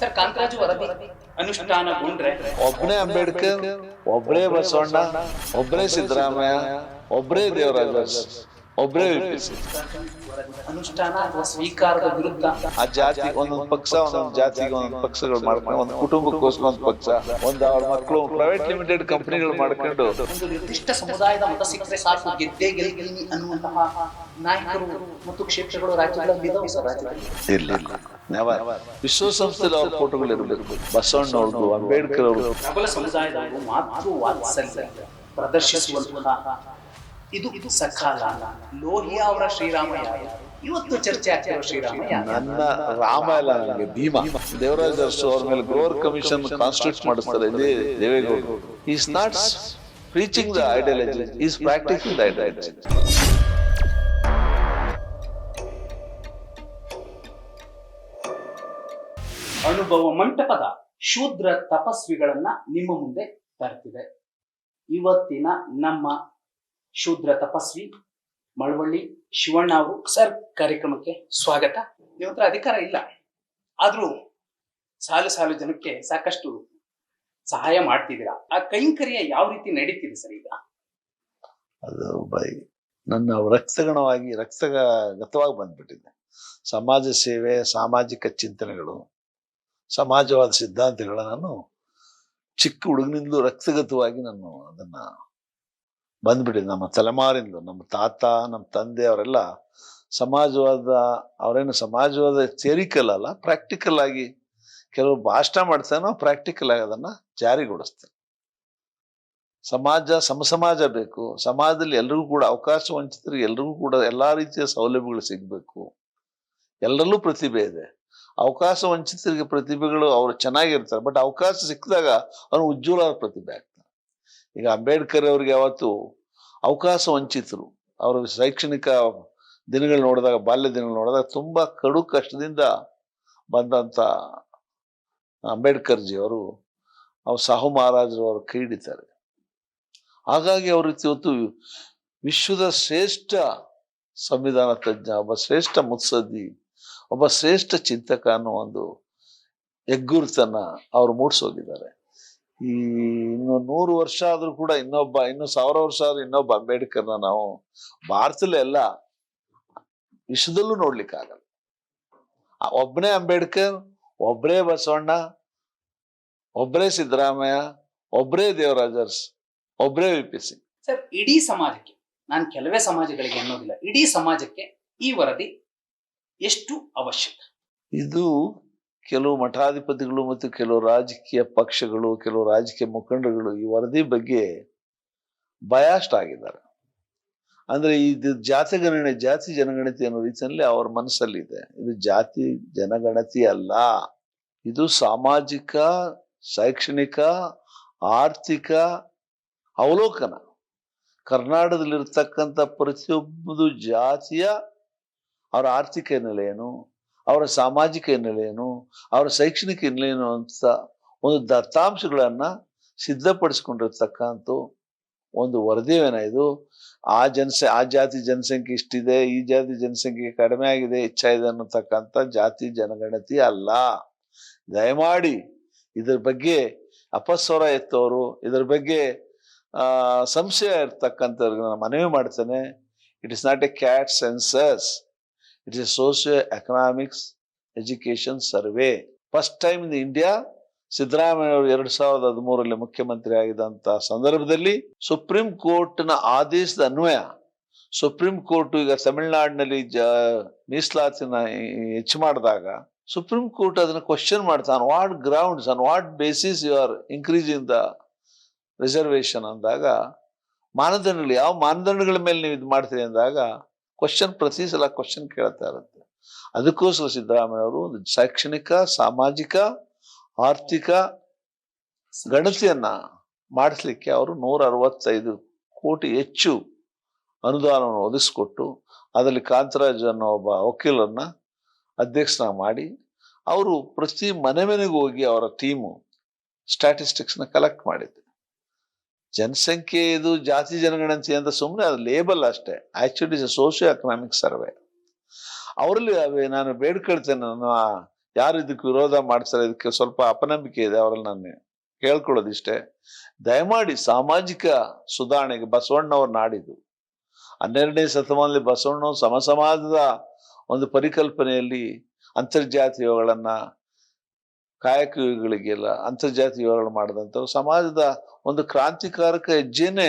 Sir Kantharaju ವರದಿ ಅನುಷ್ಠಾನಗೊಂಡ್ರೆ ಒಬ್ಬನೇ ಅಂಬೇಡ್ಕರ್ ಒಬ್ಬರೇ ಬಸವಣ್ಣ ಒಬ್ಬರೇ ಸಿದ್ದರಾಮಯ್ಯ ಒಬ್ಬರೇ ದೇವರಾಜ. ಒಬ್ಬರೇ ವಿಪಿಸಿ ಅನುಷ್ಠಾನ ಅಥವಾ ಸ್ವೀಕಾರದ ವಿರುದ್ಧ ಆ ಜಾತಿ ಒಂದೊಂದು ಪಕ್ಷ ಒಂದೊಂದು ಜಾತಿಗೆ ಒಂದೊಂದು ಪಕ್ಷಗಳು ಮಾಡ್ಕೊಂಡು ಒಂದು ಕುಟುಂಬಕ್ಕೋಸ್ಕರ ಒಂದು ಪಕ್ಷ. ಒಂದು ಅವ್ರ ಮಕ್ಕಳು ಪ್ರೈವೇಟ್ ಲಿಮಿಟೆಡ್ ಕಂಪನಿಗಳು ಮಾಡ್ಕೊಂಡು. ಒಂದು ನಿರ್ದಿಷ್ಟ ಸಮುದಾಯದ ಮತ ಸಿಕ್ಕರೆ ಸಾಕು ಗೆದ್ದೆ ಗೆಲ್ತೀನಿ ಅನ್ನುವಂತಹ ನಾಯಕರು ಮತ್ತು ಕ್ಷೇತ್ರಗಳು ರಾಜ್ಯಗಳಲ್ಲಿ ಇದಾವೆ ಸರ್ ರಾಜ್ಯದಲ್ಲಿ. ಇರ್ಲಿಲ್ಲ ನೆವರ್ ವಿಶ್ವಸಂಸ್ಥೆಯಲ್ಲಿ ಅವ್ರ ಫೋಟೋಗಳು ಇರಬೇಕು. ಬಸವಣ್ಣವ್ರದ್ದು ಅಂಬೇಡ್ಕರ್ ಅವರು ಪ್ರಬಲ ಸಮುದಾಯದವರು ಮಾತು ವಾತ್ಸಲ್ಯ. ಪ್ರದರ್ಶಿಸುವಂತಹ ಇದು ಇದು ಸಕಾಲ. ಲೋಹಿಯಾ ಅವರ ಶ್ರೀರಾಮಯ್ಯ ಇವತ್ತು ಚರ್ಚೆ ಆಗ್ತಿರೋ ಶ್ರೀರಾಮಯ್ಯ ನನ್ನ ರಾಮ ಇಲ್ಲ ನನಗೆ ಭೀಮ. ದೇವರಾಜ ಅರಸು ಅವ್ರ ಮೇಲೆ ಗ್ರೋವರ್ ಕಮಿಷನ್ ಕಾನ್ಸ್ಟಿಟ್ಯೂಟ್ ಮಾಡಿಸ್ತಾರೆ ಇಲ್ಲಿ ದೇವೇಗೌಡರು. Is not preaching the ideology is practising the ideology ಅನುಭವ ಮಂಟಪದ ಶೂದ್ರ ತಪಸ್ವಿಗಳನ್ನ ನಿಮ್ಮ ಮುಂದೆ ತರ್ತಿದೆ. ಇವತ್ತಿನ ನಮ್ಮ ಶೂದ್ರ ತಪಸ್ವಿ, ಮಳವಳ್ಳಿ ಶಿವಣ್ಣ ಅವರು ಸರ್, ಕಾರ್ಯಕ್ರಮಕ್ಕೆ ಸ್ವಾಗತ. ನಿಮ್ಮ ಹತ್ರ ಅಧಿಕಾರ ಇಲ್ಲ. ಆದ್ರೂ ಸಾಲು ಸಾಲು ಜನಕ್ಕೆ ಸಾಕಷ್ಟು ಸಹಾಯ ಮಾಡ್ತಿದ್ದೀರಾ? ಆ ಕೈಂಕರ್ಯ ಯಾವ ರೀತಿ ನಡೀತಿದೆ ಸರ್ ಈಗ? ಅದು ಬೈ ನನ್ನ ರಕ್ತಗಣವಾಗಿ, ರಕ್ತಗತವಾಗಿ ಬಂದ್ಬಿಟ್ಟಿದೆ. ಸಮಾಜ ಸೇವೆ, ಸಾಮಾಜಿಕ ಚಿಂತನೆಗಳು, ಸಮಾಜವಾದ ಸಿದ್ಧಾಂತಗಳನ್ನು ಚಿಕ್ಕ ಹುಡುಗನಿಂದಲೂ ರಕ್ತಗತವಾಗಿ ನಾನು ಅದನ್ನ ಬಂದ್ಬಿಟ್ಟಿದೆ. ನಮ್ಮ ತಲೆಮಾರಿಂದ, ನಮ್ಮ ತಾತ, ನಮ್ಮ ತಂದೆ ಅವರೆಲ್ಲ ಸಮಾಜವಾದ, ಅವರೇನು ಸಮಾಜವಾದ ಥಿಯರಿಕಲ್ ಅಲ್ಲ ಪ್ರಾಕ್ಟಿಕಲ್ ಆಗಿ ಕೆಲವು ಭಾಷಣ ಮಾಡ್ತಾನೋ ಪ್ರಾಕ್ಟಿಕಲ್ ಆಗಿ ಅದನ್ನ ಜಾರಿಗೊಳಿಸ್ತೇನೆ ಸಮಾಜ, ಸಮಸಮಾಜ ಬೇಕು. ಸಮಾಜದಲ್ಲಿ ಎಲ್ರಿಗೂ ಕೂಡ ಅವಕಾಶ ವಂಚಿತರಿಗೆ ಎಲ್ರಿಗೂ ಕೂಡ ಎಲ್ಲಾ ರೀತಿಯ ಸೌಲಭ್ಯಗಳು ಸಿಗಬೇಕು. ಎಲ್ಲರಲ್ಲೂ ಪ್ರತಿಭೆ ಇದೆ. ಅವಕಾಶ ವಂಚಿತರಿಗೆ ಪ್ರತಿಭೆಗಳು ಅವರು ಚೆನ್ನಾಗಿರ್ತಾರೆ. ಬಟ್ ಅವಕಾಶ ಸಿಕ್ಕಿದಾಗ ಅವನು ಉಜ್ವಲ ಪ್ರತಿಭೆ ಆಗ್ತಾನೆ ಈಗ ಅಂಬೇಡ್ಕರ್ ಅವ್ರಿಗೆ ಯಾವತ್ತು ಅವಕಾಶ ವಂಚಿತರು. ಅವರ ಶೈಕ್ಷಣಿಕ ದಿನಗಳು ನೋಡಿದಾಗ, ಬಾಲ್ಯ ದಿನಗಳು ನೋಡಿದಾಗ ತುಂಬಾ ಕಡು ಕಷ್ಟದಿಂದ ಬಂದಂತ ಅಂಬೇಡ್ಕರ್ಜಿ ಅವರು ಅವ್ರು ಸಾಹು ಮಹಾರಾಜರು ಅವರು ಕೈ ಹಿಡಿತಾರೆ ಹಾಗಾಗಿ ಅವರು ಇವತ್ತು ವಿಶ್ವದ ಶ್ರೇಷ್ಠ ಸಂವಿಧಾನ ತಜ್ಞ, ಒಬ್ಬ ಶ್ರೇಷ್ಠ ಮುತ್ಸದ್ದಿ, ಒಬ್ಬ ಶ್ರೇಷ್ಠ ಚಿಂತಕ ಅನ್ನೋ ಒಂದು ಹೆಗ್ಗುರುತನ್ನ ಅವರು ಮೂಡಿಸೋಗಿದ್ದಾರೆ. ಈ ಇನ್ನು ನೂರು ವರ್ಷ ಆದ್ರೂ ಕೂಡ ಇನ್ನೊಬ್ಬ ಇನ್ನು ಸಾವಿರ ವರ್ಷ ಆದ್ರೂ ಇನ್ನೊಬ್ಬ ಅಂಬೇಡ್ಕರ್ನ ನಾವು ಭಾರತದಲ್ಲೇ ಎಲ್ಲ ವಿಶ್ವದಲ್ಲೂ ನೋಡ್ಲಿಕ್ಕಾಗಲ್ಲ ಒಬ್ಬನೇ ಅಂಬೇಡ್ಕರ್ ಒಬ್ಬರೇ ಬಸವಣ್ಣ ಒಬ್ಬರೇ ಸಿದ್ದರಾಮಯ್ಯ ಒಬ್ಬರೇ ದೇವರಾಜರ್ಸ್ ಒಬ್ಬರೇ ವಿ ಪಿ ಸಿಂಗ್. ಸರ್ ಇಡೀ ಸಮಾಜಕ್ಕೆ ನಾನು ಕೆಲವೇ ಸಮಾಜಗಳಿಗೆ ಅನ್ನೋದಿಲ್ಲ ಇಡೀ ಸಮಾಜಕ್ಕೆ ಈ ವರದಿ ಎಷ್ಟು ಅವಶ್ಯಕ? ಇದು ಕೆಲವು ಮಠಾಧಿಪತಿಗಳು ಮತ್ತು ಕೆಲವು ರಾಜಕೀಯ ಪಕ್ಷಗಳು, ಕೆಲವು ರಾಜಕೀಯ ಮುಖಂಡರುಗಳು ಈ ವರದಿ ಬಗ್ಗೆ ಬಯಾಸ್ಟ್ ಆಗಿದ್ದಾರೆ. ಅಂದ್ರೆ ಇದು ಜಾತಿ ಗಣನೆ, ಜಾತಿ ಜನಗಣತಿ ಅನ್ನೋ ರೀತಿಯಲ್ಲಿ ಅವರ ಮನಸ್ಸಲ್ಲಿದೆ. ಇದು ಜಾತಿ ಜನಗಣತಿ ಅಲ್ಲ. ಇದು ಸಾಮಾಜಿಕ, ಶೈಕ್ಷಣಿಕ, ಆರ್ಥಿಕ ಅವಲೋಕನ. ಕರ್ನಾಟಕದಲ್ಲಿರ್ತಕ್ಕಂಥ ಪ್ರತಿಯೊಬ್ಬದು ಜಾತಿಯ ಅವರ ಆರ್ಥಿಕ ನೆಲೆಯನ್ನು ಅವರ ಸಾಮಾಜಿಕ ಹಿನ್ನೆಲೆಯೇನು, ಅವರ ಶೈಕ್ಷಣಿಕ ಹಿನ್ನೆಲೆ ಏನು ಅಂತ ಒಂದು ದತ್ತಾಂಶಗಳನ್ನು ಸಿದ್ಧಪಡಿಸ್ಕೊಂಡಿರ್ತಕ್ಕಂಥ ಒಂದು ವರದಿವೇನ ಇದು ಆ ಜನಸ ಆ ಜಾತಿ ಜನಸಂಖ್ಯೆ ಇಷ್ಟಿದೆ, ಈ ಜಾತಿ ಜನಸಂಖ್ಯೆ ಕಡಿಮೆ ಆಗಿದೆ, ಹೆಚ್ಚಾಗಿದೆ ಅನ್ನತಕ್ಕಂಥ ಜಾತಿ ಜನಗಣತಿ ಅಲ್ಲ. ದಯಮಾಡಿ ಇದ್ರ ಬಗ್ಗೆ ಅಪಸ್ವರ ಎತ್ತವರು ಇದ್ರ ಬಗ್ಗೆ ಸಂಶಯ ಇರ್ತಕ್ಕಂಥವ್ರಿಗೆ ನಾನು ಮನವಿ ಮಾಡ್ತೇನೆ. It is not a caste census a socio economics education survey first time in India Siddaramaiah ಅವರು ಎರಡ್ ಸಾವಿರದ ಹದಿಮೂರರಲ್ಲಿ ಮುಖ್ಯಮಂತ್ರಿ ಆಗಿದಂತ ಸಂದರ್ಭದಲ್ಲಿ ಸುಪ್ರೀಂ ಕೋರ್ಟ್ನ ಆದೇಶದ ಅನ್ವಯ. ಸುಪ್ರೀಂ ಕೋರ್ಟ್ ಈಗ ತಮಿಳುನಾಡಿನಲ್ಲಿ ಜ, ಮೀಸಲಾತಿನ ಹೆಚ್ಚು ಮಾಡಿದಾಗ ಸುಪ್ರೀಂ ಕೋರ್ಟ್ ಅದನ್ನ ಕ್ವಶನ್ ಮಾಡ್ತಾನೆ what grounds on what basis you are increasing the reservation ಅಂದಾಗ, ಮಾನದಂಡಗಳು, ಯಾವ ಮಾನದಂಡಗಳ ಮೇಲೆ ನೀವು ಇದು ಮಾಡ್ತೀರಿ ಅಂದಾಗ ಕ್ವಶನ್ ಪ್ರತಿ ಸಲ ಕ್ವಶನ್ ಕೇಳ್ತಾ ಇರುತ್ತೆ. ಅದಕ್ಕೋಸ್ಕರ ಸಿದ್ದರಾಮಯ್ಯ ಅವರು ಒಂದು ಶೈಕ್ಷಣಿಕ, ಸಾಮಾಜಿಕ, ಆರ್ಥಿಕ ಗಣತಿಯನ್ನ ಮಾಡಿಸ್ಲಿಕ್ಕೆ ಅವರು ನೂರ ಅರವತ್ತೈದು ಕೋಟಿ ಹೆಚ್ಚು ಅನುದಾನವನ್ನು ಒದಗಿಸ್ಕೊಟ್ಟು ಅದರಲ್ಲಿ ಕಾಂತರಾಜ್ ಅನ್ನೋ ಒಬ್ಬ ವಕೀಲರನ್ನ ಅಧ್ಯಕ್ಷನ ಮಾಡಿ ಅವರು ಪ್ರತಿ ಮನೆ ಮನೆಗೂ ಹೋಗಿ ಅವರ ಟೀಮು ನ ಕಲೆಕ್ಟ್ ಮಾಡಿದ್ರು. ಜನಸಂಖ್ಯೆ ಇದು ಜಾತಿ ಜನಗಣತಿ ಅಂತ ಸುಮ್ಮನೆ ಅದು ಲೇಬಲ್ ಅಷ್ಟೇ. Actually is socio economic survey ಅವರಲ್ಲಿ ಅವೆ ನಾನು ಬೇಡ್ಕೊಳ್ತೇನೆ ನಾನು ಯಾರು ಇದಕ್ಕೆ ವಿರೋಧ ಮಾಡ್ತಾರೆ, ಇದಕ್ಕೆ ಸ್ವಲ್ಪ ಅಪನಂಬಿಕೆ ಇದೆ ಅವರಲ್ಲಿ ನಾನು ಕೇಳ್ಕೊಳ್ಳೋದಿಷ್ಟೇ. ದಯಮಾಡಿ ಸಾಮಾಜಿಕ ಸುಧಾರಣೆಗೆ ಬಸವಣ್ಣವ್ರು ನಾಡಿದ್ದು ಹನ್ನೆರಡನೇ ಶತಮಾನದಲ್ಲಿ ಬಸವಣ್ಣ ಸಮಸಮಾಜದ ಒಂದು ಪರಿಕಲ್ಪನೆಯಲ್ಲಿ ಅಂತರ್ಜಾತೀಯಗಳನ್ನ ಕಾಯಕ ಅಂತರ್ಜಾತಿ ವಿವರಣೆ ಮಾಡಿದಂಥವ್ರು, ಸಮಾಜದ ಒಂದು ಕ್ರಾಂತಿಕಾರಕ ಹೆಜ್ಜೆನೆ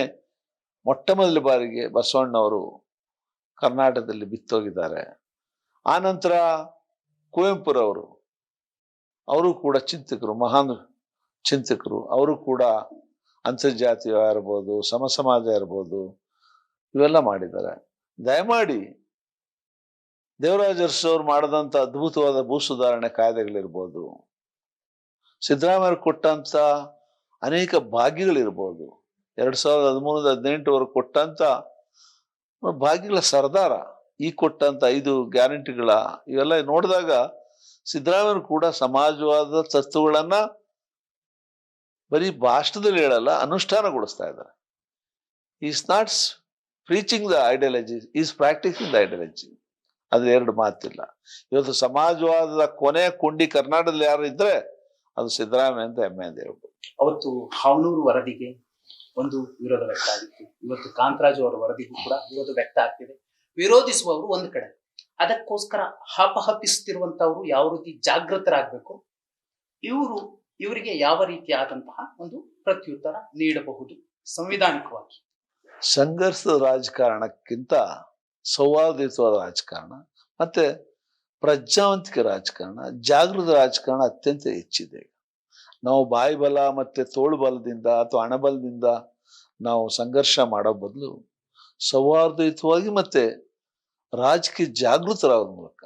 ಮೊಟ್ಟ ಮೊದಲ ಬಾರಿಗೆ ಬಸವಣ್ಣವರು ಕರ್ನಾಟಕದಲ್ಲಿ ಬಿತ್ತೋಗಿದ್ದಾರೆ. ಆ ನಂತರ ಕುವೆಂಪುರವರು, ಅವರು ಕೂಡ ಚಿಂತಕರು, ಮಹಾನ್ ಚಿಂತಕರು. ಅವರು ಕೂಡ ಅಂತರ್ಜಾತಿ ಇರ್ಬೋದು ಸಮ ಸಮಾಜ ಇರ್ಬೋದು, ಇವೆಲ್ಲ ಮಾಡಿದ್ದಾರೆ. ದಯಮಾಡಿ ದೇವರಾಜ ಅರಸು ಅವ್ರು ಮಾಡಿದಂಥ ಅದ್ಭುತವಾದ ಭೂ ಸುಧಾರಣೆ ಕಾಯ್ದೆಗಳಿರ್ಬೋದು. ಸಿದ್ದರಾಮಯ್ಯ ಕೊಟ್ಟಂತ ಅನೇಕ ಭಾಗ್ಯಗಳಿರ್ಬೋದು. ಎರಡ್ ಸಾವಿರದ ಹದಿಮೂರದ ಹದಿನೆಂಟುವರೆಗೆ ಕೊಟ್ಟಂತ ಭಾಗ್ಯಗಳ ಸರ್ದಾರ, ಈ ಕೊಟ್ಟಂತ ಐದು ಗ್ಯಾರಂಟಿಗಳ ಇವೆಲ್ಲ ನೋಡಿದಾಗ ಸಿದ್ದರಾಮಯ್ಯ ಕೂಡ ಸಮಾಜವಾದ ತತ್ವಗಳನ್ನ ಬರೀ ಭಾಷಣದಲ್ಲಿ ಹೇಳಲ್ಲ, ಅನುಷ್ಠಾನಗೊಳಿಸ್ತಾ ಇದ್ದಾರೆ. Is not preaching the ideology is practising the ideology ಅದು ಎರಡು ಮಾತಿಲ್ಲ. ಇವತ್ತು ಸಮಾಜವಾದದ ಕೊನೆಯ ಕೊಂಡಿ ಕರ್ನಾಟಕದಲ್ಲಿ ಯಾರು ಇದ್ರೆ ಅದು ಸಿದ್ದರಾಮಯ್ಯ ಅಂತ ಹೆಮ್ಮೆಯಿಂದ ಹೇಳ್ಬೋದು. ಅವತ್ತು ಹಾವನೂರು ವರದಿಗೆ ಒಂದು ವಿರೋಧ ವ್ಯಕ್ತ ಆಗಿತ್ತು. ಇವತ್ತು ಕಾಂತರಾಜು ಅವರ ವರದಿಗೂ ಕೂಡ ವಿರೋಧ ವ್ಯಕ್ತ ಆಗ್ತಿದೆ. ವಿರೋಧಿಸುವವರು ಒಂದು ಕಡೆ. ಅದಕ್ಕೋಸ್ಕರ ಹಪಹಪಿಸುತ್ತಿರುವಂತವರು ಯಾವ ರೀತಿ ಜಾಗೃತರಾಗಬೇಕು? ಇವರು ಇವರಿಗೆ ಯಾವ ರೀತಿಯಾದಂತಹ ಒಂದು ಪ್ರತ್ಯುತ್ತರ ನೀಡಬಹುದು ಸಂವಿಧಾನಿಕವಾಗಿ? ಸಂಘರ್ಷದ ರಾಜಕಾರಣಕ್ಕಿಂತ ಸೌಹಾರ್ದಯುತವಾದ ರಾಜಕಾರಣ ಮತ್ತೆ ಪ್ರಜ್ಞಾವಂತಿಕ ರಾಜಕಾರಣ, ಜಾಗೃತ ರಾಜಕಾರಣ ಅತ್ಯಂತ ಹೆಚ್ಚಿದೆ ನಾವು ಬಾಯಿಬಲ ಮತ್ತೆ ತೋಳು ಬಲದಿಂದ ಅಥವಾ ಹಣಬಲದಿಂದ ನಾವು ಸಂಘರ್ಷ ಮಾಡೋ ಬದಲು ಸೌಹಾರ್ದಯುತವಾಗಿ ಮತ್ತೆ ರಾಜಕೀಯ ಜಾಗೃತರಾದ ಮೂಲಕ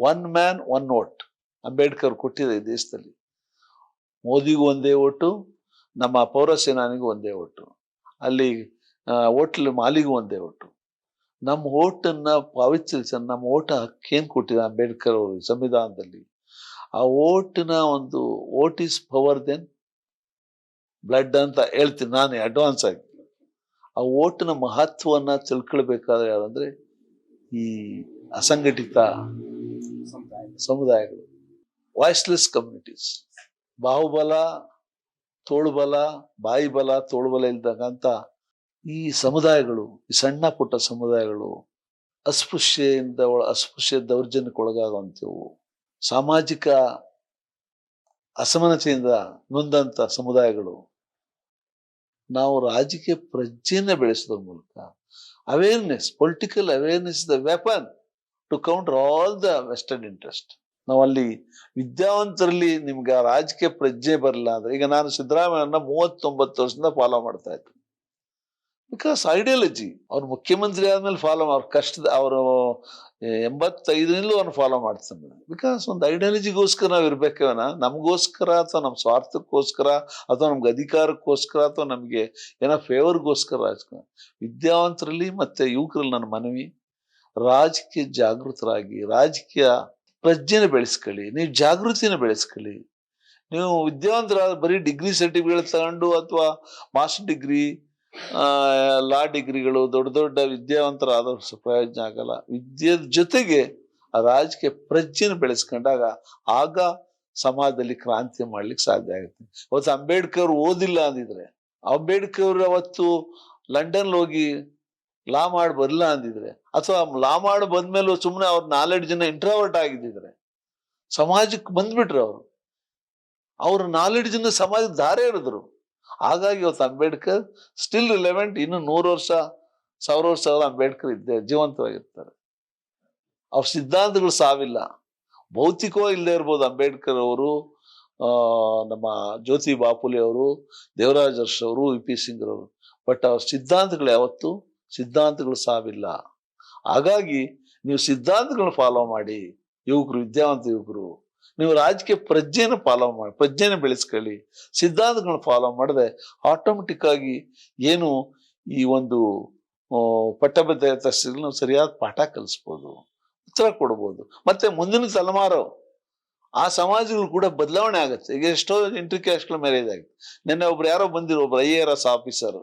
one man one vote Ambedkar ಕೊಟ್ಟಿದೆ ಈ ದೇಶದಲ್ಲಿ. ಮೋದಿಗೂ ಒಂದೇ ಓಟು ನಮ್ಮ ಪೌರ ಸೇನಾನಿಗೂ ಒಂದೇ ಓಟು ಅಲ್ಲಿ ಹೋಟ್ಲ್ ಮಾಲಿಗೂ ಒಂದೇ ಓಟು ನಮ್ಮ ಓಟನ್ನ ಪಾವತಿಸ ನಮ್ಮ ಓಟ ಹಕ್ಕೇನು ಕೊಟ್ಟಿದೆ ಅಂಬೇಡ್ಕರ್ ಅವರು ಸಂವಿಧಾನದಲ್ಲಿ? ಆ ಓಟಿನ ಒಂದು vote is power than blood ಅಂತ ಹೇಳ್ತೀನಿ ನಾನು ಅಡ್ವಾನ್ಸ್ ಆಗಿ. ಆ ಓಟಿನ ಮಹತ್ವವನ್ನ ತಿಳ್ಕೊಳ್ಬೇಕಾದ್ರೆ ಯಾರಂದ್ರೆ ಈ ಅಸಂಘಟಿತ ಸಮುದಾಯಗಳು. ವಾಯ್ಸ್ಲೆಸ್ ಕಮ್ಯುನಿಟೀಸ್ ಬಾಹುಬಲ, ತೋಳುಬಲ, ಬಾಯಿಬಲ, ತೋಳುಬಲ ಇಲ್ದಂತ ಈ ಸಮುದಾಯಗಳು, ಈ ಸಣ್ಣ ಪುಟ್ಟ ಸಮುದಾಯಗಳು ಅಸ್ಪೃಶ್ಯೆಯಿಂದ ಅಸ್ಪೃಶ್ಯ ದೌರ್ಜನ್ಯಕ್ಕೆ ಒಳಗಾಗುವಂಥವು, ಸಾಮಾಜಿಕ ಅಸಮಾನತೆಯಿಂದ ನೊಂದಂತ ಸಮುದಾಯಗಳು ನಾವು ರಾಜಕೀಯ ಪ್ರಜ್ಞೆಯನ್ನ ಬೆಳೆಸೋದ್ರ ಮೂಲಕ awareness political awareness the weapon to counter all the western interest ನಾವಲ್ಲಿ ವಿದ್ಯಾವಂತರಲ್ಲಿ ನಿಮ್ಗೆ ರಾಜಕೀಯ ಪ್ರಜ್ಞೆ ಬರಲ್ಲ ಅಂದ್ರೆ, ಈಗ ನಾನು ಸಿದ್ದರಾಮಯ್ಯನ ಮೂವತ್ತೊಂಬತ್ತು ವರ್ಷದಿಂದ ಫಾಲೋ ಮಾಡ್ತಾ ಇದ್ದೆ. ಬಿಕಾಸ್ ಐಡಿಯಾಲಜಿ ಅವ್ರ ಮುಖ್ಯಮಂತ್ರಿ ಆದ್ಮೇಲೆ ಫಾಲೋ ಅವ್ರ ಕಷ್ಟದ, ಅವರು ಎಂಬತ್ತೈದರಿಂದಲೂ ಅವ್ನು ಫಾಲೋ ಮಾಡ್ತಾನೆ ಬಿಕಾಸ್ ಒಂದು ಐಡಿಯಾಲಜಿಗೋಸ್ಕರ ನಾವು ಇರ್ಬೇಕೇವನ ನಮಗೋಸ್ಕರ ಅಥವಾ ನಮ್ಮ ಸ್ವಾರ್ಥಕ್ಕೋಸ್ಕರ ಅಥವಾ ನಮ್ಗೆ ಅಧಿಕಾರಕ್ಕೋಸ್ಕರ ಅಥವಾ ನಮಗೆ ಏನೋ ಫೇವರ್ಗೋಸ್ಕರ ರಾಜಕಾರಣ ವಿದ್ಯಾವಂತರಲ್ಲಿ ಮತ್ತೆ ಯುವಕರಲ್ಲಿ ನನ್ನ ಮನವಿ, ರಾಜಕೀಯ ಜಾಗೃತರಾಗಿ, ರಾಜಕೀಯ ಪ್ರಜ್ಞೆನ ಬೆಳೆಸ್ಕೊಳ್ಳಿ. ನೀವು ಜಾಗೃತಿನ ಬೆಳೆಸ್ಕೊಳ್ಳಿ. ನೀವು ವಿದ್ಯಾವಂತರ ಬರೀ ಡಿಗ್ರಿ ಸರ್ಟಿಫಿಕೇಟ್ ತಗೊಂಡು ಅಥವಾ ಮಾಸ್ಟರ್ ಡಿಗ್ರಿ ಲಾ ಡಿಗ್ರಿಗಳು ದೊಡ್ಡ ದೊಡ್ಡ ವಿದ್ಯಾವಂತರಾದವ್ರು ಸ ಪ್ರಯೋಜನ ಆಗಲ್ಲ. ವಿದ್ಯೆ ಜೊತೆಗೆ ಆ ರಾಜಕೀಯ ಪ್ರಜ್ಞೆನ ಬೆಳೆಸ್ಕೊಂಡಾಗ ಆಗ ಸಮಾಜದಲ್ಲಿ ಕ್ರಾಂತಿ ಮಾಡ್ಲಿಕ್ಕೆ ಸಾಧ್ಯ ಆಗುತ್ತೆ. ಅವತ್ತು ಅಂಬೇಡ್ಕರ್ ಓದಿಲ್ಲ ಅಂದಿದ್ರೆ, ಅಂಬೇಡ್ಕರ್ ಅವತ್ತು ಲಂಡನ್ ಹೋಗಿ ಲಾ ಮಾಡಿ ಬರಲ್ಲ ಅಂದಿದ್ರೆ, ಅಥವಾ ಲಾ ಮಾಡಿ ಬಂದ್ಮೇಲೂ ಸುಮ್ಮನೆ ಅವ್ರ ನಾಲೆಡ್ ಜನ ಇಂಟ್ರಾವರ್ಟ್ ಆಗಿದ್ದಿದ್ರೆ ಸಮಾಜಕ್ಕೆ ಬಂದ್ಬಿಟ್ರು ಅವರು. ಅವ್ರ ನಾಲೆಡ್ ಜನ ಸಮಾಜಕ್ಕೆ ಧಾರೆ ಎರೆದ್ರು. ಹಾಗಾಗಿ ಇವತ್ತು ಅಂಬೇಡ್ಕರ್ ಸ್ಟಿಲ್ ರಿಲೆವೆಂಟ್ ಇನ್ನು ನೂರು ವರ್ಷ, ಸಾವಿರ ವರ್ಷ ಅಂಬೇಡ್ಕರ್ ಇದ್ದೇ, ಜೀವಂತವಾಗಿರ್ತಾರೆ. ಅವ್ರ ಸಿದ್ಧಾಂತಗಳು ಸಾವಿಲ್ಲ. ಭೌತಿಕವಾಗಿ ಇಲ್ಲದೆ ಇರ್ಬೋದು ಅಂಬೇಡ್ಕರ್ ಅವರು ನಮ್ಮ ಜ್ಯೋತಿ ಬಾಪುಲೆ ಅವರು, ದೇವರಾಜ್ ಹರ್ಷ್ ಅವರು, ವಿ ಪಿ ಸಿಂಗ್ ಅವರು. ಬಟ್ ಅವ್ರ ಸಿದ್ಧಾಂತಗಳು ಯಾವತ್ತು ಸಿದ್ಧಾಂತಗಳು ಸಾವಿಲ್ಲ. ಹಾಗಾಗಿ ನೀವು ಸಿದ್ಧಾಂತಗಳನ್ನ ಫಾಲೋ ಮಾಡಿ, ಯುವಕರು, ವಿದ್ಯಾವಂತ ಯುವಕರು ನೀವು ರಾಜಕೀಯ ಪ್ರಜ್ಞೆನ ಫಾಲೋ ಮಾಡಿ ಪ್ರಜ್ಞೆನ ಬೆಳೆಸ್ಕೊಳ್ಳಿ. ಸಿದ್ಧಾಂತಗಳನ್ನ ಫಾಲೋ ಮಾಡಿದ್ರೆ ಆಟೋಮೆಟಿಕ್ ಆಗಿ ಏನು ಈ ಒಂದು ಆ, ಪಟ್ಟಭದ್ರ ಸರಿಯಾದ ಪಾಠ ಕಲಿಸ್ಬೋದು ಉತ್ತರ ಕೊಡ್ಬೋದು. ಮತ್ತೆ ಮುಂದಿನ ತಲೆಮಾರು ಆ ಸಮಾಜಗಳು ಕೂಡ ಬದಲಾವಣೆ ಆಗುತ್ತೆ. ಈಗ ಎಷ್ಟೋ ಇಂಟರ್ ಕ್ಯಾಸ್ಟ್ಗಳ ಮ್ಯಾರೇಜ್ ಆಗುತ್ತೆ ನಿನ್ನೆ ಒಬ್ರು ಯಾರೋ ಬಂದಿರೋ ಒಬ್ರು ಐ ಆರ್ ಎಸ್ ಆಫೀಸರ್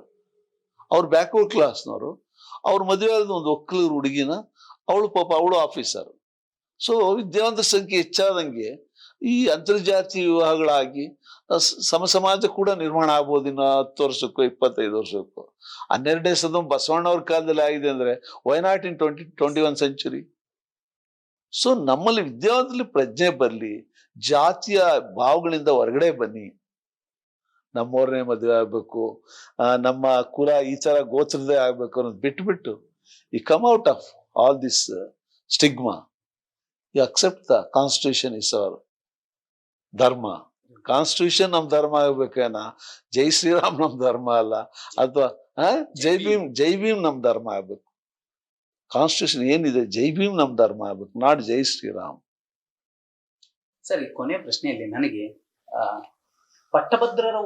ಅವ್ರು ಬ್ಯಾಕ್ವರ್ಡ್ ಕ್ಲಾಸ್ನವರು ಅವ್ರ ಮದುವೆ ಆದ ಒಂದು ಒಕ್ಕಲೂರು ಹುಡುಗಿನ ಅವಳು ಪಾಪ ಅವಳು ಆಫೀಸರ್ ಸೊ ವಿದ್ಯಾವಂತರ ಸಂಖ್ಯೆ ಹೆಚ್ಚಾದಂಗೆ ಈ ಅಂತರ್ಜಾತಿ ವಿವಾಹಗಳಾಗಿ ಸಮ ಸಮಾಜ ಕೂಡ ನಿರ್ಮಾಣ ಆಗ್ಬೋದು ಇನ್ನು ಹತ್ತು ವರ್ಷಕ್ಕೂ, ಇಪ್ಪತ್ತೈದು ವರ್ಷಕ್ಕೂ. ಹನ್ನೆರಡನೇ ಸದ ಬಸವಣ್ಣವ್ರ ಕಾಲದಲ್ಲಿ ಆಗಿದೆ ಅಂದ್ರೆ why not in twenty twenty one century so ನಮ್ಮಲ್ಲಿ ವಿದ್ಯಾವಂತರಲ್ಲಿ ಪ್ರಜ್ಞೆ ಬರಲಿ, ಜಾತಿಯ ಭಾವಗಳಿಂದ ಹೊರಗಡೆ ಬನ್ನಿ. ನಮ್ಮವ್ರನ್ನೇ ಮದುವೆ ಆಗ್ಬೇಕು ನಮ್ಮ ಕುಲ ಈ ತರ ಗೋತ್ರದೇ ಆಗ್ಬೇಕು ಅನ್ನೋದು ಬಿಟ್ಬಿಟ್ಟು ಈ come out of all this stigma. You accept the constitution is our ಧರ್ಮ. ಕಾನ್ಸ್ಟಿಟ್ಯೂಷನ್ ನಮ್ ಧರ್ಮ ಆಗ್ಬೇಕೇನ? ಜೈ ಶ್ರೀರಾಮ್ ನಮ್ ಧರ್ಮ ಅಲ್ಲ? ಅಥವಾ ಜೈ ಭೀಮ್ ಜೈ ಭೀಮ್ ನಮ್ ಧರ್ಮ ಆಗ್ಬೇಕು. ಕಾನ್ಸ್ಟಿಟ್ಯೂಷನ್ ಏನಿದೆ? ಜೈ ಭೀಮ್ ನಮ್ ಧರ್ಮ ಆಗ್ಬೇಕು. ನಾಟ್ ಜೈ ಶ್ರೀರಾಮ್. ಸರಿ ಕೊನೆ ಪ್ರಶ್ನೆಯಲ್ಲಿ ನನಗೆ ಪಟ್ಟಭದ್ರರ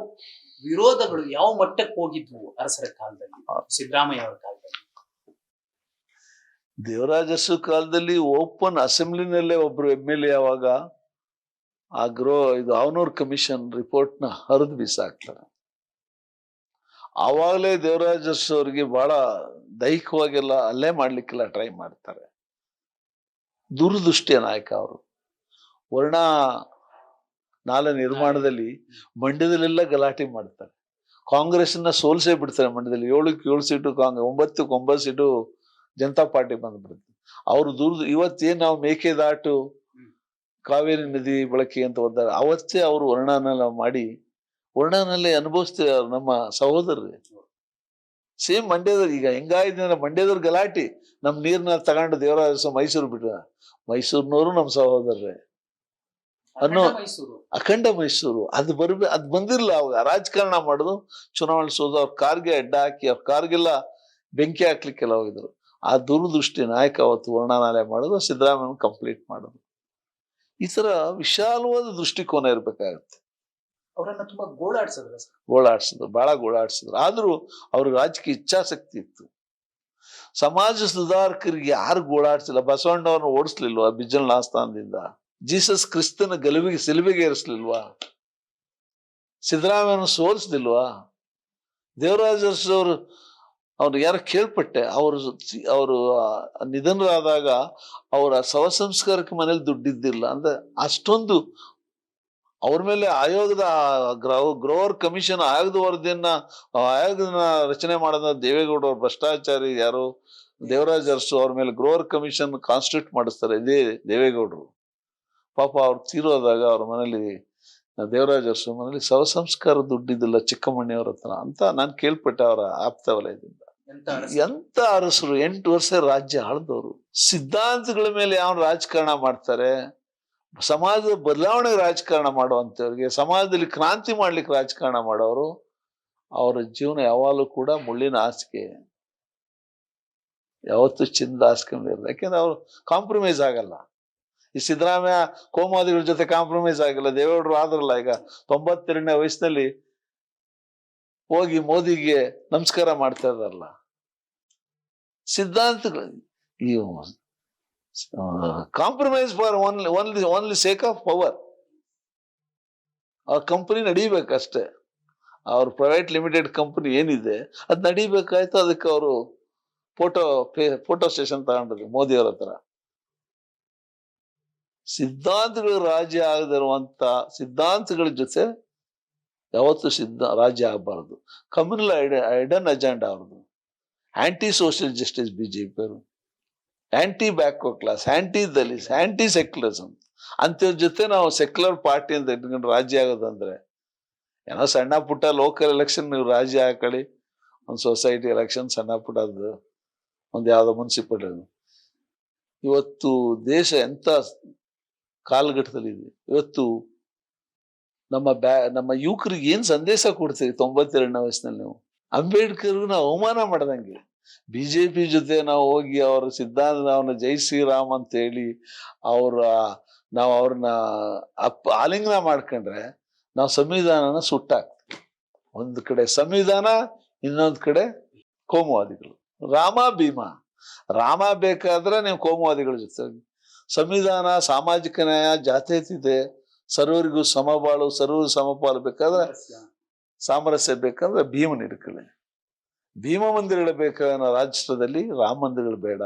ವಿರೋಧಗಳು ಯಾವ ಮಟ್ಟಕ್ಕೆ ಹೋಗಿದ್ವು ಅರಸರ ಕಾಲದಲ್ಲಿ? ಸಿದ್ದರಾಮಯ್ಯ ಅವರ ಕಾಲದಲ್ಲಿ? ದೇವರಾಜಸ್ಸು ಕಾಲದಲ್ಲಿ ಓಪನ್ ಅಸೆಂಬ್ಲಿನಲ್ಲೇ ಒಬ್ರು ಎಂ ಎಲ್ ಎ ಅವಾಗ ಆ ಗೃಹ ಇದು ಅವನೂರ್ ಕಮಿಷನ್ ರಿಪೋರ್ಟ್ನ ಹರಿದು ಬಿಸಾಕ್ತಾರೆ. ಆವಾಗಲೇ ದೇವರಾಜಸ್ ಅವ್ರಿಗೆ ಬಹಳ ದೈಹಿಕವಾಗೆಲ್ಲ, ಅಲ್ಲೇ ಮಾಡ್ಲಿಕ್ಕೆಲ್ಲ ಟ್ರೈ ಮಾಡ್ತಾರೆ. ದುರದೃಷ್ಟಿಯ ನಾಯಕ ಅವರು. ವರ್ಣ ನಾಲೆ ನಿರ್ಮಾಣದಲ್ಲಿ ಮಂಡ್ಯದಲ್ಲೆಲ್ಲ ಗಲಾಟೆ ಮಾಡ್ತಾರೆ. ಕಾಂಗ್ರೆಸ್ನ ಸೋಲ್ಸೇ ಬಿಡ್ತಾರೆ ಮಂಡ್ಯದಲ್ಲಿ. ಏಳಕ್ಕೆ ಏಳು ಸೀಟು ಕಾಂಗ್ರೆಸ್ ಒಂಬತ್ತಕ್ಕೆ ಒಂಬತ್ತು ಸೀಟು ಜನತಾ ಪಾರ್ಟಿ ಬಂದ್ಬಿಡುತ್ತೆ. ಅವರು ದೂರ ಇವತ್ತೇನು ನಾವು ಮೇಕೆದಾಟು ಕಾವೇರಿ ನದಿ ಬಳಕೆ ಅಂತ ಓದ್ತಾರೆ ಅವತ್ತೇ ಅವರು ವರ್ಣನೆಲ್ಲ ಮಾಡಿ ವರ್ಣನಲ್ಲಿ ಅನುಭವಿಸ್ತೇವೆ ಅವ್ರು ನಮ್ಮ ಸಹೋದರರೇ. ಸೇಮ್ ಮಂಡ್ಯದವ್ರು ಈಗ ಹೆಂಗಾಯ್ತು ಅಂದ್ರೆ ಮಂಡ್ಯದವ್ರ ಗಲಾಟೆ. ನಮ್ ನೀರ್ನ ತಗೊಂಡು ದೇವರಾಜ ಮೈಸೂರು ಬಿಟ್ರ. ಮೈಸೂರಿನವರು ನಮ್ಮ ಸಹೋದರರೇ. ಅನ್ನೋ- ಅಖಂಡ ಮೈಸೂರು. ಅಖಂಡ ಮೈಸೂರು. ಅದು ಬರ್ಬೇ ಅದು ಬಂದಿರಲಿಲ್ಲ ಅವಾಗ. ರಾಜಕಾರಣ ಮಾಡೋದು ಚುನಾವಣೆ ಸೋದು ಅವ್ರ ಕಾರ್ಗೆ ಅಡ್ಡ ಹಾಕಿ ಅವ್ರ ಕಾರ್ಗೆಲ್ಲ ಬೆಂಕಿ ಹಾಕ್ಲಿಕ್ಕೆಲ್ಲ ಹೋಗಿದ್ರು. ಆ ದೂರದೃಷ್ಟಿ ನಾಯಕ ಅವತ್ತು ವರ್ಣಾನಾಲಯ ಮಾಡೋದು ಸಿದ್ದರಾಮಯ್ಯ ಕಂಪ್ಲೀಟ್ ಮಾಡೋದು. ಈ ತರ ವಿಶಾಲವಾದ ದೃಷ್ಟಿಕೋನ ಇರ್ಬೇಕಾಗತ್ತೆ. ಅವರನ್ನ ತುಂಬಾ ಗೋಳಾಡ್ಸಿದ್ರ ಗೋಳಾಡ್ಸಿದ್ರು ಬಹಳ ಗೋಳಾಡ್ಸಿದ್ರು. ಆದ್ರೂ ಅವ್ರ ರಾಜಕೀಯ ಇಚ್ಛಾಸಕ್ತಿ ಇತ್ತು. ಸಮಾಜ ಸುಧಾರಕರಿಗೆ ಯಾರು ಗೋಳಾಡ್ಸಿಲ್ಲ. ಬಸವಣ್ಣವ್ರನ್ನ ಓಡಿಸ್ಲಿಲ್ವಾ ಬಿಜಲ್ ಆಸ್ಥಾನದಿಂದ ಜೀಸಸ್ ಕ್ರಿಸ್ತನ ಗಲುವಿಗೆ ಸಿಲುಬೆಗೆ ಏರಿಸ್ಲಿಲ್ವಾ? ಸಿದ್ದರಾಮಯ್ಯನ ಸೋಲಿಸ್ಲಿಲ್ವಾ ದೇವರಾಜರ್ಸ್ ಅವರು ಅವ್ರು ಯಾರು ಕೇಳ್ಪಟ್ಟೆ? ಅವರು ಅವರು ನಿಧನರಾದಾಗ ಅವರ ಶವ ಸಂಸ್ಕಾರಕ್ಕೆ ಮನೇಲಿ ದುಡ್ಡಿದ್ದಿಲ್ಲ. ಅಂದ್ರೆ ಅಷ್ಟೊಂದು ಅವ್ರ ಮೇಲೆ ಆಯೋಗದ ಗ್ರೋವರ್ ಕಮಿಷನ್ ಆಯೋಗದ ವರದಿಯನ್ನ ಆಯೋಗನ ರಚನೆ ಮಾಡಿದ ದೇವೇಗೌಡ ಅವ್ರ ಭ್ರಷ್ಟಾಚಾರಿ ಯಾರು? ದೇವರಾಜ್ ಅರಸು ಅವ್ರ ಮೇಲೆ ಗ್ರೋವರ್ ಕಮಿಷನ್ ಕಾನ್ಸ್ಟಿಟ್ಯೂಟ್ ಮಾಡಿಸ್ತಾರೆ. ಇದೇ ದೇವೇಗೌಡರು. ಪಾಪ ಅವ್ರು ತೀರೋದಾಗ ಅವ್ರ ಮನೇಲಿ, ದೇವರಾಜ್ ಅರಸು ಮನೇಲಿ ಶವ ಸಂಸ್ಕಾರ ದುಡ್ಡಿದ್ದಿಲ್ಲ ಚಿಕ್ಕಮ್ಮಣ್ಣಿಯವ್ರ ಹತ್ರ ಅಂತ ನಾನು ಕೇಳ್ಪಟ್ಟೆ ಅವರ ಆಪ್ತ ವಲಯದಿಂದ. ಎಂತ ಅರಸರು? ಎಂಟು ವರ್ಷ ರಾಜ್ಯ ಆಳ್ದವ್ರು ಸಿದ್ಧಾಂತಗಳ ಮೇಲೆ ಯಾವ ರಾಜಕಾರಣ ಮಾಡ್ತಾರೆ? ಸಮಾಜದ ಬದಲಾವಣೆಗೆ ರಾಜಕಾರಣ ಮಾಡುವಂತವ್ರಿಗೆ ಸಮಾಜದಲ್ಲಿ ಕ್ರಾಂತಿ ಮಾಡ್ಲಿಕ್ಕೆ ರಾಜಕಾರಣ ಮಾಡೋರು ಅವರ ಜೀವನ ಯಾವಾಗಲೂ ಕೂಡ ಮುಳ್ಳಿನ ಹಾಸಿಗೆ. ಯಾವತ್ತು ಚಿಂದ ಹಾಸಿಗೆ ಇರಲ್ಲ ಯಾಕೆಂದ್ರೆ ಅವ್ರು ಕಾಂಪ್ರಮೈಸ್ ಆಗಲ್ಲ. ಈ ಸಿದ್ದರಾಮಯ್ಯ ಕೋಮಾದಿಗಳ ಜೊತೆ ಕಾಂಪ್ರಮೈಸ್ ಆಗಿಲ್ಲ. ದೇವೇಗೌಡರು ಆದ್ರಲ್ಲ ಈಗ ತೊಂಬತ್ತೆರಡನೇ ವಯಸ್ಸಿನಲ್ಲಿ ಹೋಗಿ ಮೋದಿಗೆ ನಮಸ್ಕಾರ ಮಾಡ್ತಾ ಇದಾರಲ್ಲ ಸಿದ್ಧಾಂತಗಳು compromise for only only only sake of power ಆ ಕಂಪನಿ ನಡಿಬೇಕಷ್ಟೇ. ಅವ್ರ ಪ್ರೈವೇಟ್ ಲಿಮಿಟೆಡ್ ಕಂಪನಿ ಏನಿದೆ, ಅದು ನಡಿಬೇಕಾಯ್ತು, ಅದಕ್ಕೆ ಅವರು ಫೋಟೋ ಫೋಟೋ ಸ್ಟೇಷನ್ ತಗೊಂಡ್ರು ಮೋದಿ ಅವ್ರ ಹತ್ರ. ಸಿದ್ಧಾಂತಗಳು ರಾಜ್ಯ ಆಗದಿರುವಂತ ಸಿದ್ಧಾಂತಗಳ ಜೊತೆ ಯಾವತ್ತೂ ಸಿದ್ಧ, ರಾಜ್ಯ ಆಗಬಾರದು. ಕಮ್ಯುನಲ್ ಐಡನ್ ಅಜೆಂಡಾ ಅವ್ರದ್ದು. ಆಂಟಿ ಸೋಷಿಯಲ್ ಜಸ್ಟಿಸ್ ಬಿಜೆಪಿ ಅವರು anti backward class anti Dalits anti secularism ಅಂಥವ್ರ ಜೊತೆ ನಾವು ಸೆಕ್ಯುಲರ್ ಪಾರ್ಟಿ ಅಂತ ಇಟ್ಕೊಂಡು ರಾಜ್ಯ ಆಗೋದಂದ್ರೆ ಏನೋ ಸಣ್ಣ ಪುಟ್ಟ ಲೋಕಲ್ ಎಲೆಕ್ಷನ್ ನೀವು ರಾಜ್ಯ ಹಾಕೊಳ್ಳಿ, ಒಂದು ಸೊಸೈಟಿ ಎಲೆಕ್ಷನ್ ಸಣ್ಣ ಪುಟ್ಟದ್ದು ಒಂದು ಯಾವುದೋ ಮುನ್ಸಿಪಲ್ ಇವತ್ತು ದೇಶ ಎಂತ ಕಾಲಘಟ್ಟದಲ್ಲಿದೆ ಇವತ್ತು ನಮ್ಮ ಬ್ಯಾ, ನಮ್ಮ ಯುವಕರಿಗೆ ಏನು ಸಂದೇಶ ಕೊಡ್ತೀರಿ ತೊಂಬತ್ತೆರಡನೇ ವಯಸ್ಸಿನಲ್ಲಿ ನೀವು? ಅಂಬೇಡ್ಕರ್ಗೂ ನಾವು ಅವಮಾನ ಮಾಡ್ದಂಗೆ. ಬಿಜೆಪಿ ಜೊತೆ ನಾವು ಹೋಗಿ ಅವರ ಸಿದ್ಧಾಂತ ಅವನ ಜೈ ಶ್ರೀರಾಮ್ ಅಂತ ಹೇಳಿ ಅವರ ನಾವು ಅವ್ರನ್ನ ಅಪ್ ಆಲಿಂಗನ ಮಾಡ್ಕೊಂಡ್ರೆ ನಾವು ಸಂವಿಧಾನನ ಸುಟ್ಟಾಕ್ತೀವಿ. ಒಂದು ಕಡೆ ಸಂವಿಧಾನ ಇನ್ನೊಂದು ಕಡೆ ಕೋಮುವಾದಿಗಳು. ರಾಮ ಭೀಮ. ರಾಮ ಬೇಕಾದ್ರೆ ನೀವು ಕೋಮುವಾದಿಗಳ ಜೊತೆ ಸಂವಿಧಾನ ಸಾಮಾಜಿಕ ನ್ಯಾಯ ಜಾತ್ಯತೀತೆ ಸರ್ವರಿಗೂ ಸಮಬಾಳು ಸರ್ವರು ಸಮಪಾಲು ಬೇಕಾದ್ರೆ ಸಾಮರಸ್ಯ ಬೇಕಂದ್ರೆ ಭೀಮನ ಹಿಡ್ಕೊಳ್ಳಿ. ಭೀಮ ಮಂದಿರಗಳು ಅನ್ನೋ ರಾಷ್ಟ್ರದಲ್ಲಿ ರಾಮ ಮಂದಿರಗಳು ಬೇಡ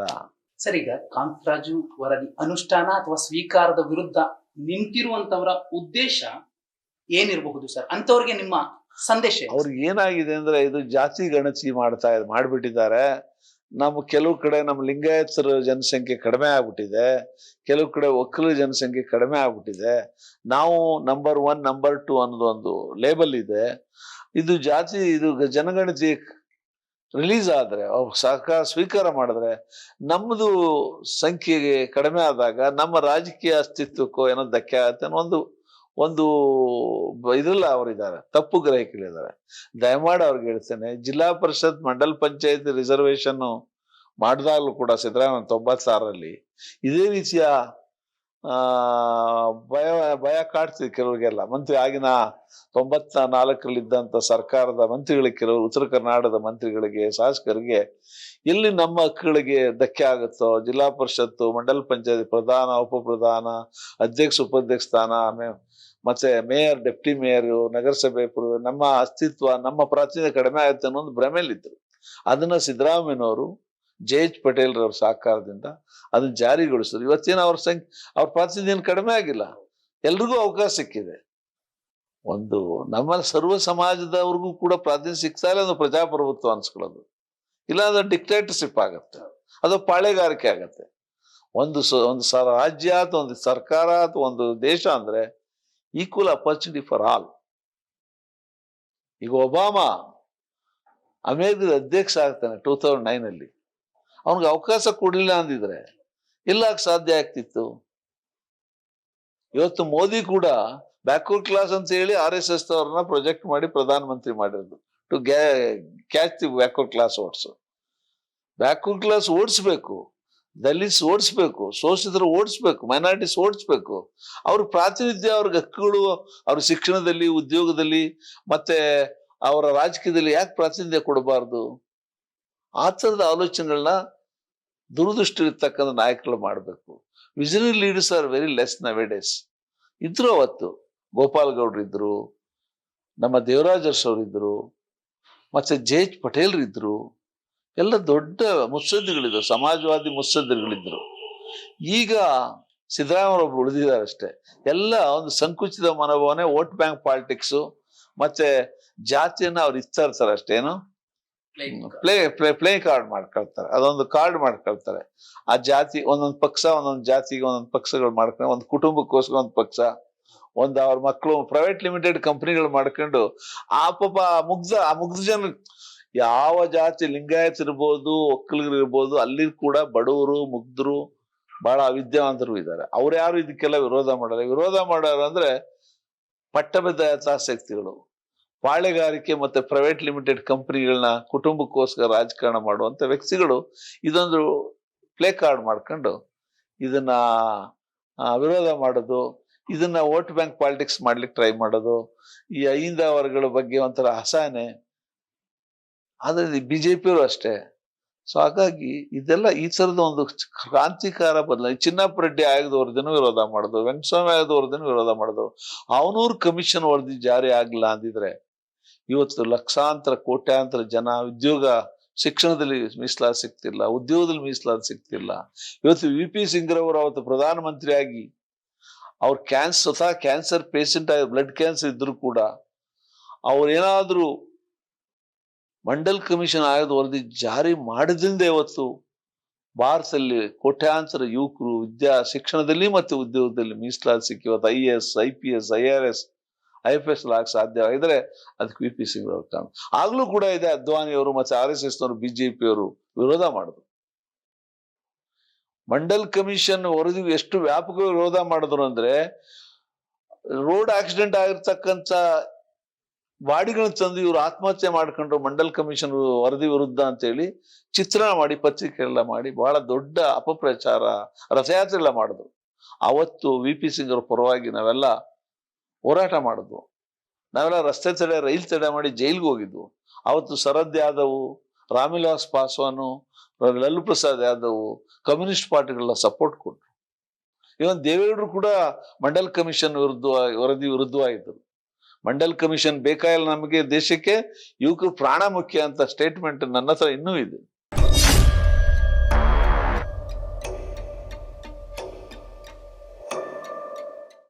ಸರ್ ಈಗ ಕಾಂತರಾಜು ವರದಿ ಅನುಷ್ಠಾನ ಅಥವಾ ಸ್ವೀಕಾರದ ವಿರುದ್ಧ ನಿಂತಿರುವಂತವರ ಉದ್ದೇಶ ಏನಿರಬಹುದು ಸರ್? ಅಂತವ್ರಿಗೆ ನಿಮ್ಮ ಸಂದೇಶ? ಅವ್ರಿಗೆ ಏನಾಗಿದೆ ಅಂದ್ರೆ ಇದು ಜಾತಿ ಗಣತಿ ಮಾಡ್ತಾ ಇದ್ ಮಾಡ್ಬಿಟ್ಟಿದ್ದಾರೆ. ನಮ್ಮ ಕೆಲವು ಕಡೆ ನಮ್ಮ ಲಿಂಗಾಯತರ ಜನಸಂಖ್ಯೆ ಕಡಿಮೆ ಆಗ್ಬಿಟ್ಟಿದೆ. ಕೆಲವು ಕಡೆ ಒಕ್ಕಲು ಜನಸಂಖ್ಯೆ ಕಡಿಮೆ ಆಗ್ಬಿಟ್ಟಿದೆ. ನಾವು ನಂಬರ್ ಒನ್ ನಂಬರ್ ಟು ಅನ್ನೋದೊಂದು ಲೇಬಲ್ ಇದೆ. ಇದು ಜಾತಿ ಇದು ಜನಗಣತಿ ರಿಲೀಸ್ ಆದ್ರೆ, ಅವ್ರು ಸಹಕಾರ ಸ್ವೀಕಾರ ಮಾಡಿದ್ರೆ ನಮ್ಮದು ಸಂಖ್ಯೆಗೆ ಕಡಿಮೆ ಆದಾಗ ನಮ್ಮ ರಾಜಕೀಯ ಅಸ್ತಿತ್ವಕ್ಕೋ ಏನೋ ಧಕ್ಕೆ ಆಗುತ್ತೆ ಅನ್ನೋ ಒಂದು ಒಂದು ಇದ್ರಲ್ಲ ಅವರಿದ್ದಾರೆ. ತಪ್ಪು ಗ್ರಹಿಕೆಗಳಿದ್ದಾರೆ. ದಯಮಾಡಿ ಅವ್ರಿಗೆ ಹೇಳ್ತೇನೆ, ಜಿಲ್ಲಾ ಪರಿಷತ್ ಮಂಡಲ್ ಪಂಚಾಯತ್ ರಿಸರ್ವೇಶನ್ ಮಾಡಿದಾಗಲೂ ಕೂಡ ಸಿದ್ದರಾಮಯ್ಯ ತೊಂಬತ್ತಾರರಲ್ಲಿ, ಇದೇ ರೀತಿಯ ಭಯ ಭಯ ಕಾಡ್ತಿದೆ ಕೆಲವರಿಗೆಲ್ಲ. ಮಂತ್ರಿ, ಆಗಿನ ತೊಂಬತ್ತ ನಾಲ್ಕರಲ್ಲಿ ಇದ್ದಂತ ಸರ್ಕಾರದ ಮಂತ್ರಿಗಳಿಗೆ ಕೆಲವರು, ಉತ್ತರ ಕರ್ನಾಟಕದ ಮಂತ್ರಿಗಳಿಗೆ, ಶಾಸಕರಿಗೆ, ಎಲ್ಲಿ ನಮ್ಮ ಹಕ್ಕುಗಳಿಗೆ ಧಕ್ಕೆ ಆಗುತ್ತೋ, ಜಿಲ್ಲಾ ಪರಿಷತ್ತು, ಮಂಡಲ ಪಂಚಾಯತ್ ಪ್ರಧಾನ, ಉಪ ಪ್ರಧಾನ, ಅಧ್ಯಕ್ಷ, ಉಪಾಧ್ಯಕ್ಷ ಸ್ಥಾನ ಮತ್ತೆ ಮೇಯರ್, ಡೆಪ್ಟಿ ಮೇಯರ್, ನಗರಸಭೆ ನಮ್ಮ ಅಸ್ತಿತ್ವ, ನಮ್ಮ ಪ್ರಾಚೀನ ಕಡಿಮೆ ಆಗುತ್ತೆ ಅನ್ನೋ ಒಂದು ಭ್ರಮೆಯಲ್ಲಿದ್ದರು ಅದನ್ನ ಸಿದ್ದರಾಮಯ್ಯನವರು ಜೆ ಎಚ್ ಪಟೇಲ್ ರವರ ಸಹಕಾರದಿಂದ ಅದನ್ನ ಜಾರಿಗೊಳಿಸಿದ್ರು. ಇವತ್ತೇನು ಅವ್ರ ಸಂಖ್ಯೆ, ಅವ್ರ ಪ್ರಾತಿನಿಧ್ಯ ಏನು ಕಡಿಮೆ ಆಗಿಲ್ಲ. ಎಲ್ರಿಗೂ ಅವಕಾಶ ಸಿಕ್ಕಿದೆ. ಒಂದು ನಮ್ಮ ಸರ್ವ ಸಮಾಜದವ್ರಿಗೂ ಕೂಡ ಪ್ರಾತಿನಿಧ್ಯ ಸಿಗ್ತಾ ಇಲ್ಲ ಒಂದು ಪ್ರಜಾಪ್ರಭುತ್ವ ಅನ್ಸ್ಕೊಳ್ಳೋದು. ಇಲ್ಲ ಅದು ಡಿಕ್ಟೇಟರ್ಶಿಪ್ ಆಗತ್ತೆ. ಅದು ಪಾಳೆಗಾರಿಕೆ ಆಗತ್ತೆ. ಒಂದು ಒಂದು ರಾಜ್ಯ ಅಥವಾ ಒಂದು ಸರ್ಕಾರ ಅಥವಾ ಒಂದು ದೇಶ ಅಂದ್ರೆ ಈಕ್ವಲ್ ಅಪರ್ಚುನಿಟಿ ಫಾರ್ ಆಲ್ ಈಗ ಒಬಾಮಾ ಅಮೆರಿಕದ ಅಧ್ಯಕ್ಷ ಆಗ್ತಾನೆ ಟೂ ತೌಸಂಡ್ ನೈನಲ್ಲಿ ಅವನಿಗೆ ಅವಕಾಶ ಕೊಡ್ಲಿಲ್ಲ ಅಂದಿದ್ರೆ ಎಲ್ಲಾಕ್ ಸಾಧ್ಯ ಆಗ್ತಿತ್ತು. ಇವತ್ತು ಮೋದಿ ಕೂಡ ಬ್ಯಾಕ್ವರ್ಡ್ ಕ್ಲಾಸ್ ಅಂತ ಹೇಳಿ ಆರ್ ಎಸ್ ಎಸ್ ಅವ್ರನ್ನ ಪ್ರೊಜೆಕ್ಟ್ ಮಾಡಿ ಪ್ರಧಾನ ಮಂತ್ರಿ ಮಾಡಿರೋದು to catch the backward class votes backward class ಓಡಿಸ್ಬೇಕು. Dalits ಓಡಿಸ್ಬೇಕು. ಶೋಷಿತರು ಓಡಿಸ್ಬೇಕು. ಮೈನಾರಿಟೀಸ್ ಓಡಿಸ್ಬೇಕು. ಅವ್ರ ಪ್ರಾತಿನಿಧ್ಯ ಅವ್ರ ಹಕ್ಕುಗಳು, ಅವ್ರ ಶಿಕ್ಷಣದಲ್ಲಿ, ಉದ್ಯೋಗದಲ್ಲಿ, ಮತ್ತೆ ಅವರ ರಾಜಕೀಯದಲ್ಲಿ ಯಾಕೆ ಪ್ರಾತಿನಿಧ್ಯ ಕೊಡಬಾರ್ದು? ಆ ಥರದ ಆಲೋಚನೆಗಳನ್ನ ದುರದೃಷ್ಟಿ ಇರ್ತಕ್ಕಂಥ ನಾಯಕರು ಮಾಡಬೇಕು. Visionary leaders are very less nowadays. ಇದ್ರು ಅವತ್ತು ಗೋಪಾಲ್ ಗೌಡ್ರು ಇದ್ರು, ನಮ್ಮ ದೇವರಾಜ್ ಅರಸ್ ಅವ್ರು ಇದ್ರು, ಮತ್ತೆ ಜೆ ಎಚ್ ಪಟೇಲ್ರು ಇದ್ರು, ಎಲ್ಲ ದೊಡ್ಡ ಮುತ್ಸದ್ದಿಗಳಿದ್ರು, ಸಮಾಜವಾದಿ ಮುತ್ಸದ್ದಿಗಳಿದ್ರು. ಈಗ ಸಿದ್ದರಾಮಯ್ಯ ಒಬ್ರು ಉಳಿದಿದ್ದಾರೆ ಅಷ್ಟೇ. ಎಲ್ಲ ಒಂದು ಸಂಕುಚಿತ ಮನೋಭಾವನೆ, ವೋಟ್ ಬ್ಯಾಂಕ್ ಪಾಲಿಟಿಕ್ಸು, ಮತ್ತೆ ಜಾತಿಯನ್ನು ಅವ್ರು ಇಚ್ಛಾ ಇರ್ತಾರೆ ಅಷ್ಟೇನು? ಪ್ಲೇ ಪ್ಲೇ ಪ್ಲೇ ಕಾರ್ಡ್ ಮಾಡ್ಕೊಳ್ತಾರೆ. ಅದೊಂದು ಕಾರ್ಡ್ ಮಾಡ್ಕೊಳ್ತಾರೆ. ಆ ಜಾತಿ ಒಂದೊಂದು ಪಕ್ಷ ಒಂದೊಂದು ಜಾತಿಗೆ ಒಂದೊಂದು ಪಕ್ಷಗಳು ಮಾಡ್ಕೊಂಡು ಒಂದು ಕುಟುಂಬಕ್ಕೋಸ್ಕರ ಒಂದು ಪಕ್ಷ ಒಂದು ಅವ್ರ ಮಕ್ಕಳು ಪ್ರೈವೇಟ್ ಲಿಮಿಟೆಡ್ ಕಂಪನಿಗಳು ಮಾಡ್ಕೊಂಡು ಆ ಪಾಪ ಆ ಮುಗ್ಧ ಆ ಮುಗ್ಧ ಜನ ಯಾವ ಜಾತಿ ಲಿಂಗಾಯತ್ ಇರ್ಬೋದು ಒಕ್ಕಲಿಗರು ಇರ್ಬೋದು ಅಲ್ಲಿ ಕೂಡ ಬಡವರು ಮುಗ್ಧರು ಬಹಳ ಅವಿದ್ಯಾವಂತರು ಇದ್ದಾರೆ. ಅವ್ರು ಯಾರು ಇದಕ್ಕೆಲ್ಲ ವಿರೋಧ ಮಾಡಲ್ಲ. ವಿರೋಧ ಮಾಡೋರು ಅಂದ್ರೆ ಪಟ್ಟಬದ್ಧ ಯಥಾಸಕ್ತಿಗಳು ಪಾಳೆಗಾರಿಕೆ ಮತ್ತೆ ಪ್ರೈವೇಟ್ ಲಿಮಿಟೆಡ್ ಕಂಪನಿಗಳನ್ನ ಕುಟುಂಬಕ್ಕೋಸ್ಕರ ರಾಜಕಾರಣ ಮಾಡುವಂತ ವ್ಯಕ್ತಿಗಳು ಇದೊಂದು ಪ್ಲೇ ಕಾರ್ಡ್ ಮಾಡ್ಕೊಂಡು ಇದನ್ನ ವಿರೋಧ ಮಾಡೋದು, ಇದನ್ನ ವೋಟ್ ಬ್ಯಾಂಕ್ ಪಾಲಿಟಿಕ್ಸ್ ಮಾಡ್ಲಿಕ್ಕೆ ಟ್ರೈ ಮಾಡೋದು, ಈ ಐಂದ ವರ್ಗಗಳ ಬಗ್ಗೆ ಒಂಥರ ಅಸಹನೆ. ಆದ್ರೆ ಬಿಜೆಪಿಯವರು ಅಷ್ಟೇ. ಸೊ ಹಾಗಾಗಿ ಇದೆಲ್ಲ ಈ ಸರದ ಒಂದು ಕ್ರಾಂತಿಕಾರ ಬದಲಾವಣೆ ಚಿನ್ನಪ್ಪ ರೆಡ್ಡಿ ದಿನ ವಿರೋಧ ಮಾಡೋದು, ವೆಂಕಟಸ್ವಾಮಿ ದಿನ ವಿರೋಧ ಮಾಡೋದು, ಅವನೂರು ಕಮಿಷನ್ ವರದಿ ಜಾರಿ ಆಗಲಿಲ್ಲ ಅಂದಿದ್ರೆ ಇವತ್ತು ಲಕ್ಷಾಂತರ, ಕೋಟ್ಯಾಂತರ ಜನ ಉದ್ಯೋಗ ಶಿಕ್ಷಣದಲ್ಲಿ ಮೀಸಲಾತಿ ಸಿಗ್ತಿಲ್ಲ, ಉದ್ಯೋಗದಲ್ಲಿ ಮೀಸಲಾತಿ ಸಿಗ್ತಿಲ್ಲ. ಇವತ್ತು ವಿ ಪಿ ಸಿಂಗ್ರವರು ಅವತ್ತು ಪ್ರಧಾನಮಂತ್ರಿಯಾಗಿ ಅವ್ರ ಕ್ಯಾನ್ಸರ್ ಸ್ವತಃ ಕ್ಯಾನ್ಸರ್ ಪೇಷಂಟ್ ಆಗಿ ಬ್ಲಡ್ ಕ್ಯಾನ್ಸರ್ ಇದ್ರು ಕೂಡ ಅವ್ರೇನಾದ್ರೂ ಮಂಡಲ್ ಕಮಿಷನ್ ಆಯೋಗದ ವರದಿ ಜಾರಿ ಮಾಡಿದ್ರಿಂದ ಇವತ್ತು ಭಾರತದಲ್ಲಿ ಕೋಟ್ಯಾಂತರ ಯುವಕರು ವಿದ್ಯಾ ಶಿಕ್ಷಣದಲ್ಲಿ ಮತ್ತು ಉದ್ಯೋಗದಲ್ಲಿ ಮೀಸಲಾತಿ ಸಿಕ್ಕಿ, ಇವತ್ತು I S I P S I R S I F S lock ಸಾಧ್ಯವಾಗಿದ್ರೆ ಅದಕ್ಕೆ ವಿ ಪಿ ಸಿಂಗ್ ಅವ್ರ ಕಾರಣ ಆಗ್ಲೂ ಕೂಡ ಇದೆ ಅದ್ವಾನಿಯವರು ಮತ್ತೆ ಆರ್ ಎಸ್ ಎಸ್ ನವರು ಬಿಜೆಪಿ ಅವರು ವಿರೋಧ ಮಾಡಿದ್ರು ಮಂಡಲ್ ಕಮಿಷನ್ ವರದಿ ಎಷ್ಟು ವ್ಯಾಪಕ ವಿರೋಧ ಮಾಡಿದ್ರು ಅಂದ್ರೆ, ರೋಡ್ ಆಕ್ಸಿಡೆಂಟ್ ಆಗಿರ್ತಕ್ಕಂಥ ಬಾಡಿಗಳನ್ನ ತಂದು ಇವರು ಆತ್ಮಹತ್ಯೆ ಮಾಡ್ಕೊಂಡ್ರು ಮಂಡಲ್ ಕಮಿಷನ್ ವರದಿ ವಿರುದ್ಧ ಅಂತೇಳಿ ಚಿತ್ರಣ ಮಾಡಿ ಪತ್ರಿಕೆ ಎಲ್ಲ ಮಾಡಿ ಬಹಳ ದೊಡ್ಡ ಅಪಪ್ರಚಾರ, ರಥಯಾತ್ರೆ ಎಲ್ಲ ಮಾಡಿದ್ರು. ಅವತ್ತು ವಿ ಪಿ ಸಿಂಗ್ ಅವ್ರ ಪರವಾಗಿ ನಾವೆಲ್ಲ ಹೋರಾಟ ಮಾಡಿದ್ವು ನಾವೆಲ್ಲ ರಸ್ತೆ ತಡೆ, ರೈಲ್ ತಡೆ ಮಾಡಿ ಜೈಲ್ಗೆ ಹೋಗಿದ್ವು. ಅವತ್ತು ಶರದ್ ಯಾದವ್, ರಾಮ್ವಿಲಾಸ್ ಪಾಸ್ವಾನು ಲಲ್ಲು ಪ್ರಸಾದ್ ಯಾದವ್ ಕಮ್ಯುನಿಸ್ಟ್ ಪಾರ್ಟಿಗಳನ್ನ ಸಪೋರ್ಟ್ ಕೊಟ್ರು. ಇವನ್ ದೇವೇಗೌಡರು ಕೂಡ ಮಂಡಲ್ ಕಮಿಷನ್ ವಿರುದ್ಧ, ವರದಿ ವಿರುದ್ಧವಾಗಿದ್ದರು ಮಂಡಲ್ ಕಮಿಷನ್ ಬೇಕಾಗಿಲ್ಲ ನಮಗೆ ದೇಶಕ್ಕೆ, ಯುವಕರು ಪ್ರಾಣ ಮುಖ್ಯ ಅಂತ ಸ್ಟೇಟ್ಮೆಂಟ್ ನನ್ನ ಹತ್ರ ಇನ್ನೂ ಇದೆ.